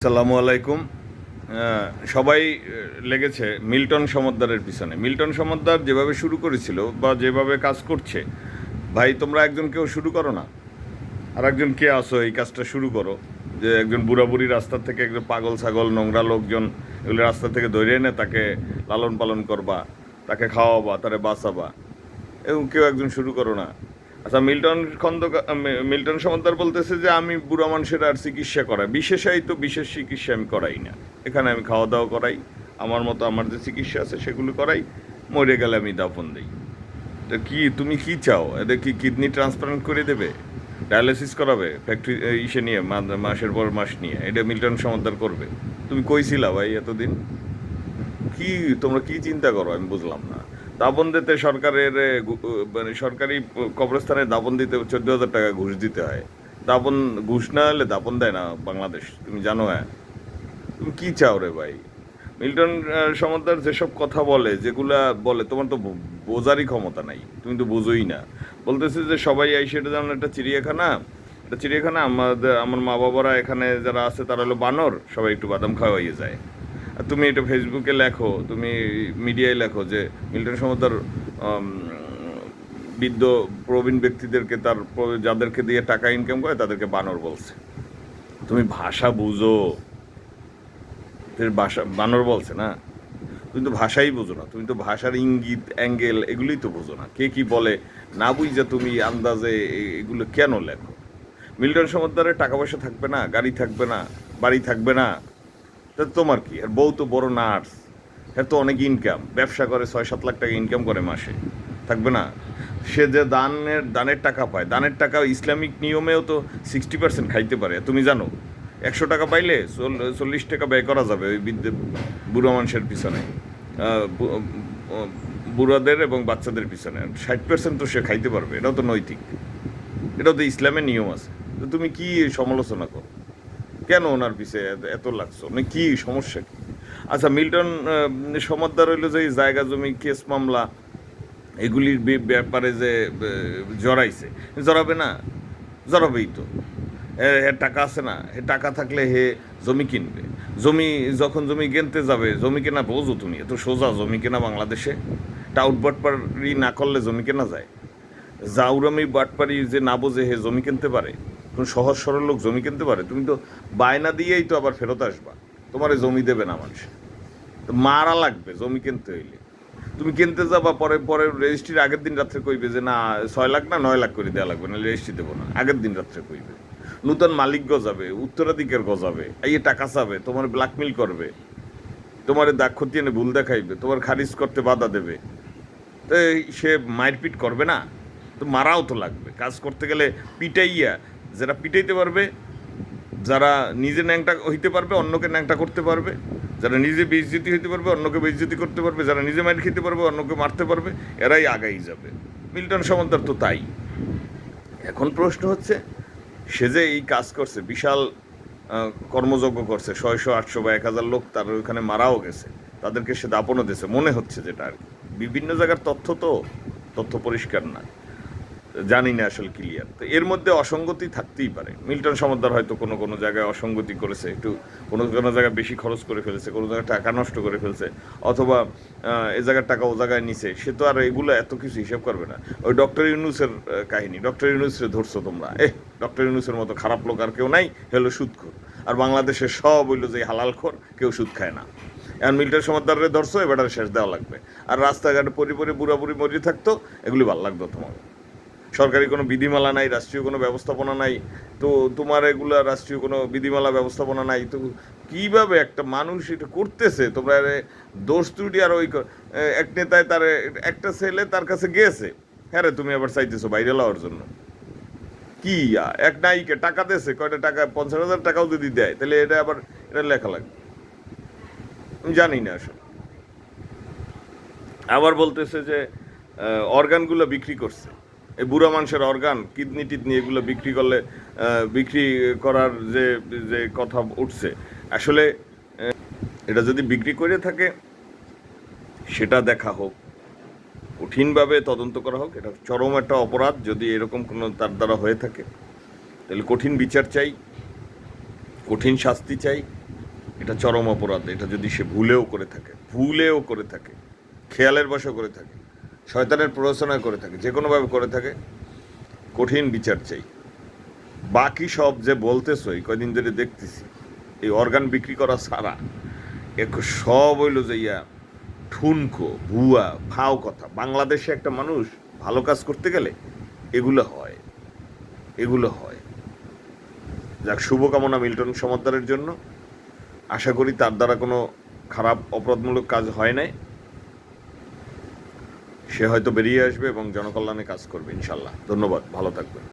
আসসালামু আলাইকুম। সবাই লেগেছে মিল্টন সমদ্দারের পিছনে। মিল্টন সমদ্দার যেভাবে শুরু করেছিল বা যেভাবে কাজ করছে, ভাই, তোমরা একজন কেউ শুরু করো না। আর একজন কে আসো এই কাজটা শুরু করো। যে একজন বুড়া বুড়ি রাস্তা থেকে একজন পাগল ছাগল, নোংরা লোকজন এগুলো রাস্তা থেকে ধরে এনে তাকে লালন পালন করবা, তাকে খাওয়াবা, তারে বাঁচাবা। এবং কেউ একজন শুরু করো না। আচ্ছা মিল্টন খন্দকার মিল্টন সমদ্দার বলতেছে যে আমি বুড়া মানুষের আর চিকিৎসা করাই। বিশেষায়িত তো বিশেষ চিকিৎসা আমি করাই না। এখানে আমি খাওয়া দাওয়া করাই। আমার মতো আমার যে চিকিৎসা আছে সেগুলো করাই। মরে গেলে আমি দাফন দিই। তো কি, তুমি কি চাও? এদের কি কিডনি ট্রান্সপ্লান্ট করে দেবে? ডায়ালিসিস করাবে? ফ্যাক্টরি ইসে নিয়ে মাসের পর মাস নিয়ে। এটা মিল্টন সমদ্দার করবে। তুমি কইছিলা ভাই এতদিন? কি, তোমরা কি চিন্তা করো? আমি বুঝলাম না। দাবন দিতে সরকারের মানে সরকারি কবরস্থানে দাবন দিতে চোদ্দ হাজার টাকা ঘুষ দিতে হয়। দাবন, ঘুষ না হলে দাবন দেয় না বাংলাদেশ, তুমি জানো হ্যাঁ। তুমি কী চাও রে ভাই? মিল্টন সমদ্দার যেসব কথা বলে, যেগুলা বলে, তোমার তো বোঝারই ক্ষমতা নাই, তুমি তো বোঝোই না। বলতেছে যে সবাই এই সেটা যেমন একটা চিড়িয়াখানা একটা চিড়িয়াখানা, আমাদের, আমার মা বাবারা এখানে যারা আছে, তারা হলো বানর, সবাই একটু বাদাম খাওয়াইয়ে যায়। তুমি এটা ফেসবুকে লেখো তুমি মিডিয়ায় লেখো যে মিল্টন উম, বৃদ্ধ প্রবীণ ব্যক্তিদেরকে তার যাদেরকে দিয়ে টাকা ইনকাম করে তাদেরকে বানর বলছে। তুমি ভাষা বুঝো। ভাষা বানর বলছে না? তুমি তো ভাষাই বোঝো না তুমি তো ভাষার ইঙ্গিত অ্যাঙ্গেল এগুলোই তো বোঝো না। কে কি বলে না বুঝে তুমি আন্দাজে এগুলো কেন লেখো? মিল্টন সমদ্দারের টাকা পয়সা থাকবে না গাড়ি থাকবে না বাড়ি থাকবে না। তা তোমার কি? আর বউ তো বড় নার্স, এর তো অনেক ইনকাম ব্যবসা করে ছয় সাত লাখ টাকা ইনকাম করে মাসে। থাকবে না? সে যে দানের দানের টাকা পায়, দানের টাকা ইসলামিক নিয়মেও তো সিক্সটি পার্সেন্ট খাইতে পারে। তুমি জানো, একশো টাকা পাইলে চল- চল্লিশ টাকা ব্যয় করা যাবে ওই বিদ্যে বুড়ো মানুষের পিছনে। বুড়াদের এবং বাচ্চাদের পিছনে। ষাট পার্সেন্ট তো সে খাইতে পারবে, এটাও তো নৈতিক। এটাও তো ইসলামের নিয়ম আছে। তো তুমি কি সমালোচনা করো? কেন ওনার পিছে এত- লাগছো? মানে কি সমস্যা কি? আচ্ছা মিল্টন সমদ্দার হইল যে জায়গা জমি, কেস মামলা, এগুলির ব্যাপারে যে জড়াইছে। জড়াবে না? জড়াবেই তো। এর টাকা আছে না? হে টাকা থাকলে হে জমি কিনবে। জমি, যখন জমি কিনতে যাবে, জমি কেনা বোঝো তুমি, এত সোজা জমি কেনা বাংলাদেশে। টাউট বাটপারি না করলে জমি কেনা যায়? জাউরামি বাটপারি যে না বোঝে হে জমি কিনতে পারে? কোন সহজ সরল লোক জমি কিনতে পারে, তুমি তো বায়না দিয়েই তো আবার ফেরত আসবা। তোমার জমি দেবে না মানুষ। তো মারা লাগবে জমি কিনতে হইলে। তুমি কিনতে যাবা, পরে পরে রেজিস্ট্রির আগের দিন রাত্রে কইবে যে, না, ছয় লাখ না, নয় লাখ করে দেওয়া লাগবে না রেজিস্ট্রি দেবো না। আগের দিন রাত্রে কইবে। নূতন মালিক গজাবে, উত্তরাধিকার গজাবে, এই টাকা চাবে, তোমার ব্ল্যাকমেল করবে। তোমার দাক্ষতি এনে ভুল দেখাইবে, তোমার খারিজ করতে বাধা দেবে। তো সে মারপিট করবে না? তো মারাও তো লাগবে। কাজ করতে গেলে পিটাইয়া যারা পিটাইতে পারবে, যারা নিজে ন্যাংটা হইতে পারবে, অন্যকে ন্যাংটা করতে পারবে। যারা নিজে বেইজ্জতি হইতে পারবে, অন্যকে বেইজ্জতি করতে পারবে। যারা নিজে মার খেতে পারবে, অন্যকে মারতে পারবে। এরাই আগাই যাবে। মিল্টন সমদ্দার তো তাই। এখন প্রশ্ন হচ্ছে, সে যে এই কাজ করছে, বিশাল কর্মযজ্ঞ করছে, ছয়শো, আটশো বা এক হাজার লোক তার ওইখানে মারাও গেছে। তাদেরকে সে দাপনও দিয়েছে। মনে হচ্ছে যেটা আর বিভিন্ন জায়গার তথ্য তো, তথ্য পরিষ্কার না। জানি না আসলে ক্লিয়ার। তো এর মধ্যে অসঙ্গতি থাকতেই পারে। মিল্টন সমদ্দার হয়তো কোনো কোনো জায়গায় অসঙ্গতি করেছে, একটু কোনো কোনো জায়গায় বেশি খরচ করে ফেলেছে, কোনো জায়গায় টাকা নষ্ট করে ফেলছে, অথবা এ জায়গার টাকা ও জায়গায় নিছে। সে তো আর এগুলো এত কিছু হিসাব করবে না। ওই ডক্টর ইউনুসের কাহিনী, ডক্টর ইউনুসের ধরছো তোমরা। এহ, ডক্টর ইউনুসের মতো খারাপ লোক আর কেউ নাই, হলো সুদখোর আর বাংলাদেশের সব হইল যে হালালখোর কেউ সুদ খায় না। এখন মিল্টন সমদ্দারে ধরছো, এবার শেষ দেওয়া লাগবে। আর রাস্তাঘাটে পরি পরি বুড়া বুড়ি মরি থাকতো, এগুলি ভালো লাগতো তোমার। সরকারি কোনো বিধিমালা নাই, রাষ্ট্রীয় কোনো ব্যবস্থাপনা নাই, তো তোমার এগুলা রাষ্ট্রীয় কোনো বিধিমালা ব্যবস্থাপনা নাই, তো কীভাবে একটা মানুষ এটা করতেছে? তোমরা দোষ ত্রুটি আর ওই এক নেতায় তার একটা ছেলে তার কাছে গিয়েছে হ্যাঁ রে, তুমি আবার চাইতেছো বাইরে লওয়ার জন্য। কি এক নাইকে টাকা দেছে কয়টা টাকা, পঞ্চাশ হাজার টাকাও যদি দেয়, তাহলে এটা আবার, এটা লেখা লাগবে। আমি জানি না আসলে। আবার বলতেছে যে অর্গানগুলো বিক্রি করছে। এই বুড়া মানুষের অর্গান কিডনি টিডনি এগুলো বিক্রি করলে বিক্রি করার যে যে কথা উঠছে, আসলে এটা যদি বিক্রি করে থাকে, সেটা দেখা হোক। কঠিনভাবে তদন্ত করা হোক, এটা চরম একটা অপরাধ, যদি এরকম কোনো তার দ্বারা হয়ে থাকে। তাহলে কঠিন বিচার চাই, কঠিন শাস্তি চাই, এটা চরম অপরাধ। এটা যদি সে ভুলেও করে থাকে, ভুলেও করে থাকে, খেয়ালের বশে করে থাকে। শয়তানের প্ররোচনা করে থাকে, যে কোনোভাবে করে থাকে, কঠিন বিচার চাই। বাকি সব যে বলতেছো, এই কয়দিন ধরে দেখতেছি, এই অর্গান বিক্রি করা ছাড়া এক সব হইল যে ইয়া, ঠুনকো, ভুয়া, ফাও কথা। বাংলাদেশে একটা মানুষ ভালো কাজ করতে গেলে এগুলো হয় এগুলো হয়। যাক, শুভকামনা মিল্টন সমদ্দারের জন্য। আশা করি তার দ্বারা কোনো খারাপ, অপরাধমূলক কাজ হয় নাই। সে হয়তো বেরিয়ে আসবে এবং জনকল্যাণে কাজ করবে ইনশাল্লাহ। ধন্যবাদ ভালো থাকবেন।